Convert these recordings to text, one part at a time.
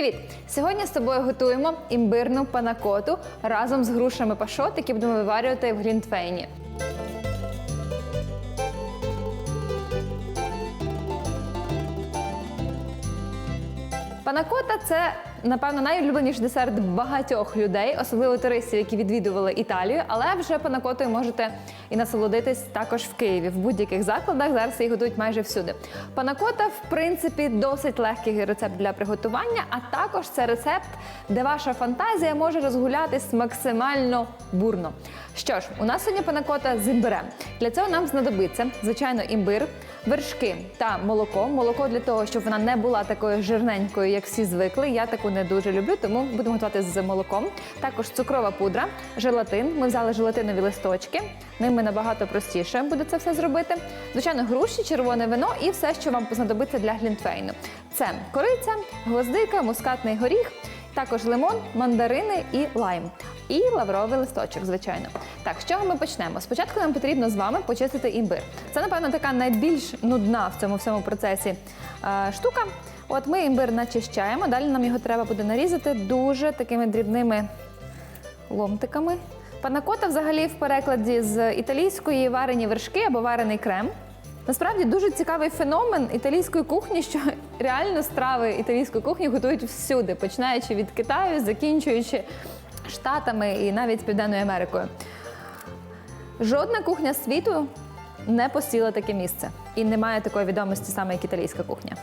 Привіт! Сьогодні з тобою готуємо імбирну панакоту разом з грушами пашот, які будемо виварювати в глінтвейні. Панакота це, напевно, найулюбленіший десерт багатьох людей, особливо туристів, які відвідували Італію. Але вже панакотою можете і насолодитись також в Києві. В будь-яких закладах зараз її готують майже всюди. Панакота, в принципі, досить легкий рецепт для приготування, а також це рецепт, де ваша фантазія може розгулятись максимально бурно. Що ж, у нас сьогодні панакота з імбирем. Для цього нам знадобиться, звичайно, імбир, вершки та молоко. Молоко для того, щоб вона не була такою жирненькою, як всі звикли. Я таку не дуже люблю, тому будемо готувати з молоком. Також цукрова пудра, желатин. Ми взяли желатинові листочки. Ними набагато простіше буде це все зробити. Звичайно, груші, червоне вино і все, що вам знадобиться для глінтвейну. Це кориця, гвоздика, мускатний горіх. Також лимон, мандарини і лайм. І лавровий листочок, звичайно. Так, з чого ми почнемо? Спочатку нам потрібно з вами почистити імбир. Це, напевно, така найбільш нудна в цьому всьому процесі е, штука. От ми імбир начищаємо, далі нам його треба буде нарізати дуже такими дрібними ломтиками. Панакота взагалі в перекладі з італійської варені вершки або варений крем. Насправді дуже цікавий феномен італійської кухні, що реально страви італійської кухні готують всюди, починаючи від Китаю, закінчуючи Штатами і навіть Південною Америкою. Жодна кухня світу не посіла таке місце і не має такої відомості саме як італійська кухня.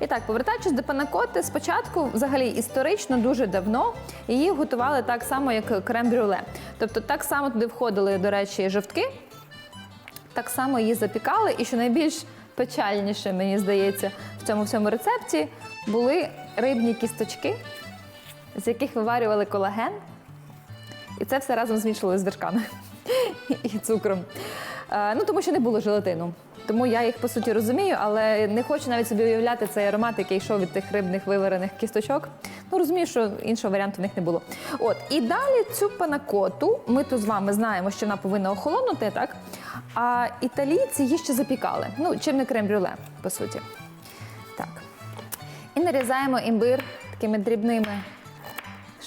І так, повертаючись до панакоти, спочатку, взагалі історично, дуже давно її готували так само, як крем-брюле. Тобто так само туди входили, до речі, жовтки, так само її запікали. І що найбільш печальніше, мені здається, в цьому всьому рецепті були рибні кісточки, з яких виварювали колаген. І це все разом змішували з вершками і цукром. Е, ну, тому що не було желатину. Тому я їх по суті розумію, але не хочу навіть собі уявляти цей аромат, який йшов від тих рибних виварених кісточок. Ну розумію, що іншого варіанту в них не було. От і далі цю панакоту ми тут з вами знаємо, що вона повинна охолонути, так? А італійці її ще запікали. Ну, чим не крем-брюле, по суті. Так. І нарізаємо імбир такими дрібними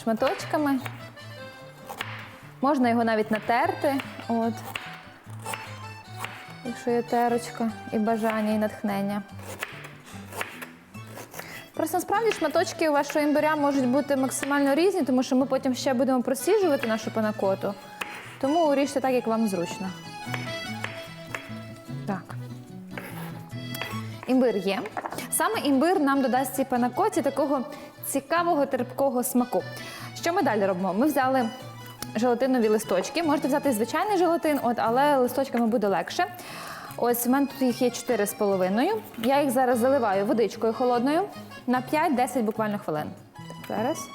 шматочками. Можна його навіть натерти. От. Якщо є терочка і бажання, і натхнення. Просто насправді шматочки вашого імбиря можуть бути максимально різні, тому що ми потім ще будемо просіжувати нашу панакоту. Тому ріжте так, як вам зручно. Так. Імбир є. Саме імбир нам додасть цій панакоті такого цікавого терпкого смаку. Що ми далі робимо? Ми взяли желатинові листочки. Можете взяти звичайний желатин, от, але листочками буде легше. Ось у мене тут їх є 4,5. Я їх зараз заливаю водичкою холодною на 5-10 буквально хвилин. Так, зараз.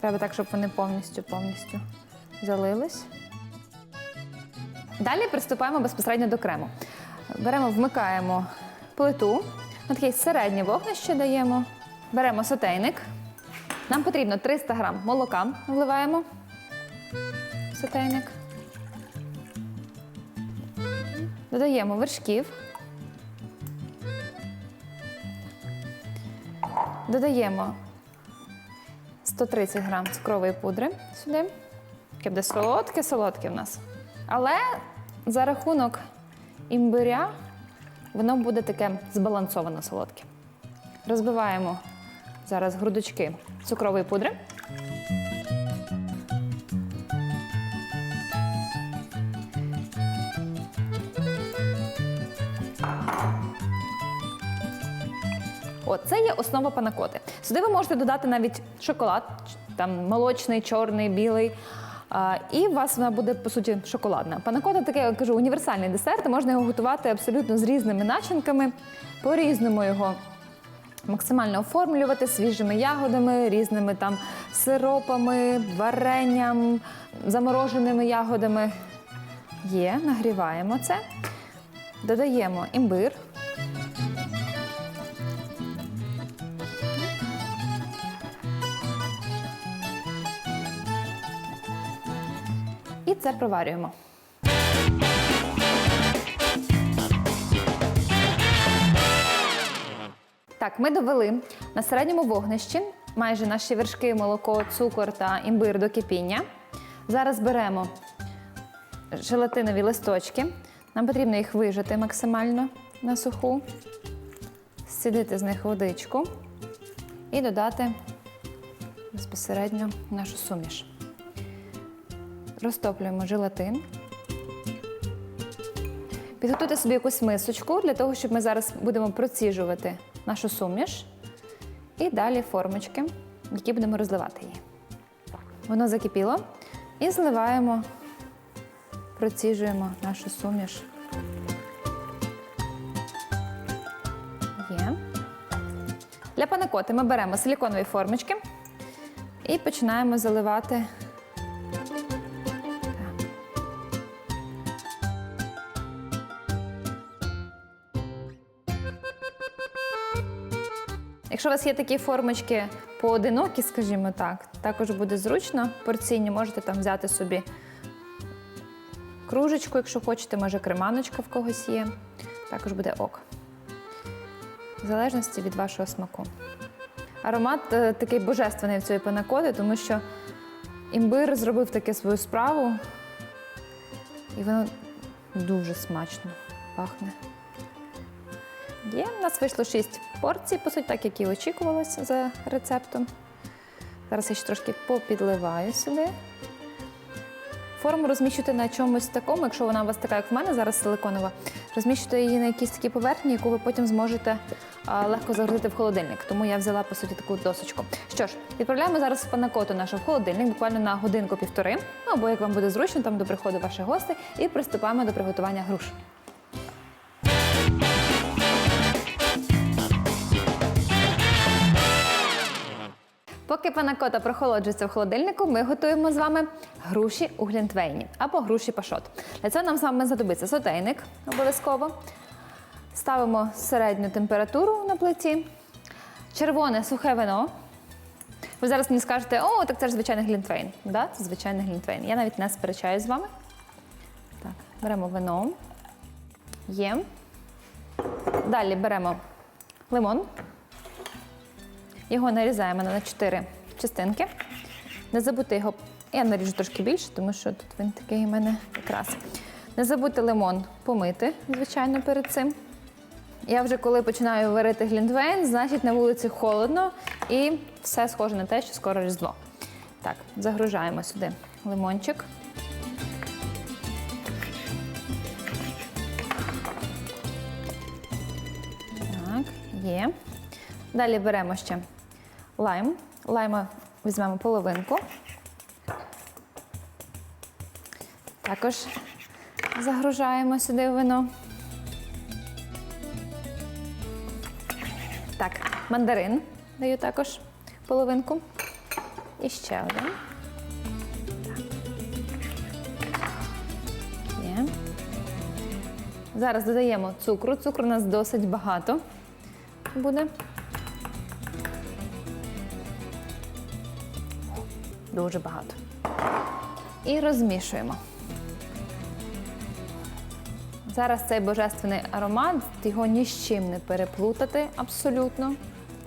Треба так, щоб вони повністю повністю залились. Далі приступаємо безпосередньо до крему. Беремо, вмикаємо плиту, на таке середнє вогнище даємо. Беремо сотейник. Нам потрібно 300 грам молока вливаємо в сотейник. Додаємо вершків. Додаємо 130 грам цукрової пудри сюди. Таке буде солодке-солодке в нас. Але за рахунок імбиря воно буде таке збалансовано солодке. Розбиваємо зараз грудочки цукрової пудри. От, це є основа панакоти. Сюди ви можете додати навіть шоколад, там молочний, чорний, білий. А, і у вас вона буде, по суті, шоколадна. Панакота таке, я кажу, універсальний десерт. Можна його готувати абсолютно з різними начинками, по-різному його максимально оформлювати свіжими ягодами, різними там сиропами, варенням, замороженими ягодами. Є, нагріваємо це. Додаємо імбир. І це проварюємо. Так, ми довели на середньому вогнищі майже наші вершки, молоко, цукор та імбир до кипіння. Зараз беремо желатинові листочки. Нам потрібно їх вижати максимально на суху, зцідити з них водичку і додати безпосередньо нашу суміш. Розтоплюємо желатин. Підготуйте собі якусь мисочку для того, щоб ми зараз будемо проціжувати нашу суміш. І далі формочки, які будемо розливати її. Воно закипіло. І зливаємо, проціжуємо нашу суміш. Є. Для панакоти ми беремо силіконові формочки і починаємо заливати. Якщо у вас є такі формочки поодинокі, скажімо так, також буде зручно. Порційні можете там взяти собі кружечку, якщо хочете, може креманочка в когось є. Також буде ок. В залежності від вашого смаку. Аромат е, такий божественний в цієї панакоти, тому що імбир зробив таке свою справу, і воно дуже смачно пахне. Є, у нас вийшло 6 порцій, по суті, так як і очікувалося за рецептом. Зараз я ще трошки попідливаю сюди. Форму розміщуйте на чомусь такому, якщо вона у вас така, як в мене, зараз силиконова, розміщуйте її на якійсь такій поверхні, яку ви потім зможете а, легко загрузити в холодильник. Тому я взяла, по суті, таку досочку. Що ж, відправляємо зараз панакоту нашу в холодильник, буквально на годинку-півтори, ну, або як вам буде зручно, там до приходу ваших гостей, і приступаємо до приготування груш. Поки панакота прохолоджується в холодильнику, ми готуємо з вами груші у глінтвейні або груші пашот. Для цього нам з вами знадобиться сотейник обов'язково. Ставимо середню температуру на плиті, червоне сухе вино. Ви зараз мені скажете, о, так це ж звичайний глінтвейн. Да, це звичайний глінтвейн. Я навіть не сперечаюсь з вами. Так, беремо вино. Є. Далі беремо лимон. Його нарізаємо на 4 частинки. Не забудьте його, я наріжу трошки більше, тому що тут він такий у мене якраз. Не забудьте лимон помити, звичайно, перед цим. Я вже коли починаю варити глінтвейн, значить на вулиці холодно і все схоже на те, що скоро різдво. Так, загружаємо сюди лимончик. Так, є. Далі беремо ще лайм. Лайма візьмемо половинку. Також загружаємо сюди вино. Так, мандарин даю також половинку. І ще один. Зараз додаємо цукру. Цукру у нас досить багато буде. Дуже багато. І розмішуємо. Зараз цей божественний аромат, його ні з чим не переплутати абсолютно.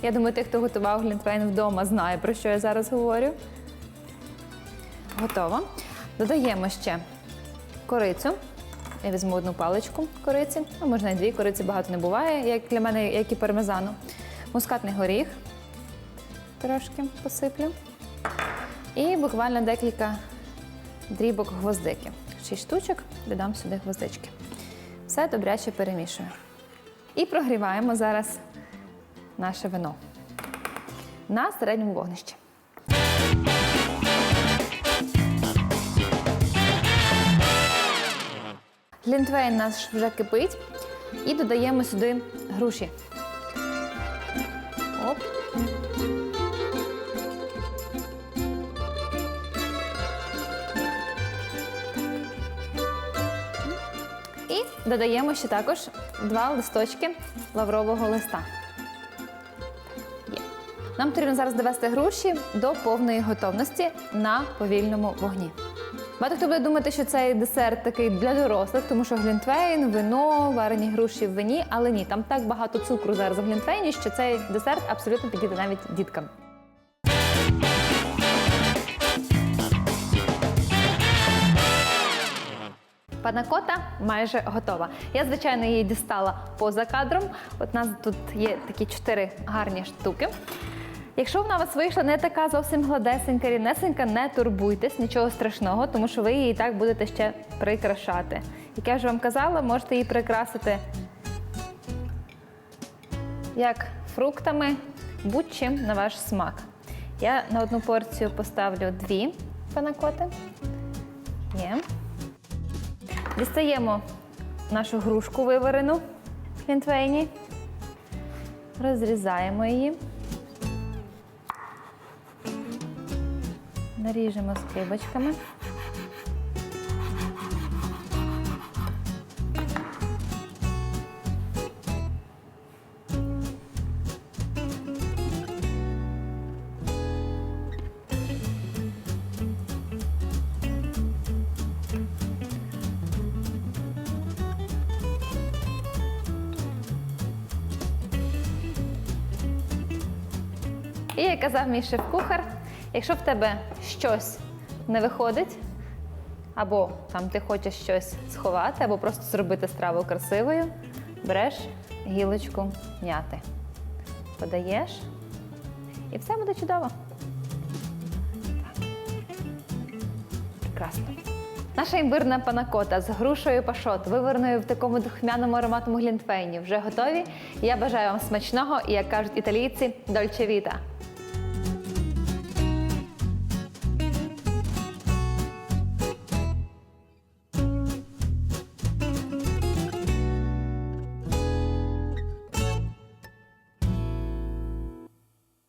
Я думаю, тих, хто готував глінтвейн вдома, знає, про що я зараз говорю. Готово. Додаємо ще корицю. Я візьму одну паличку кориці, а можна і дві, кориці багато не буває, як для мене, як і пармезану. Мускатний горіх трошки посиплю. І буквально декілька дрібок гвоздики. Шість штучок додам сюди гвоздички. Все добряче перемішую. І прогріваємо зараз наше вино на середньому вогнищі. Глінтвейн наш вже кипить. І додаємо сюди груші. Додаємо ще також два листочки лаврового листа. Нам потрібно зараз довести груші до повної готовності на повільному вогні. Багато хто буде думати, що цей десерт такий для дорослих, тому що глінтвейн, вино, варені груші в вині, але ні, там так багато цукру зараз в глінтвейні, що цей десерт абсолютно підійде навіть діткам. Панакота майже готова. Я, звичайно, її дістала поза кадром. От у нас тут є такі чотири гарні штуки. Якщо вона у вас вийшла не така зовсім гладесенька, рівнесенька, не турбуйтесь, нічого страшного, тому що ви її і так будете ще прикрашати. Як я вже вам казала, можете її прикрасити як фруктами, будь-чим на ваш смак. Я на одну порцію поставлю дві панакоти. Є. Дістаємо нашу грушку виварену в глінтвейні, розрізаємо її, наріжемо скибочками. І як казав мій шеф-кухар, якщо в тебе щось не виходить, або там ти хочеш щось сховати, або просто зробити страву красивою, береш гілочку м'яти, подаєш, і все буде чудово. Прекрасно. Наша імбирна панакота з грушею пашот, вивареною в такому духмяному ароматному глінтвейні, вже готові. Я бажаю вам смачного і, як кажуть італійці, дольче віта.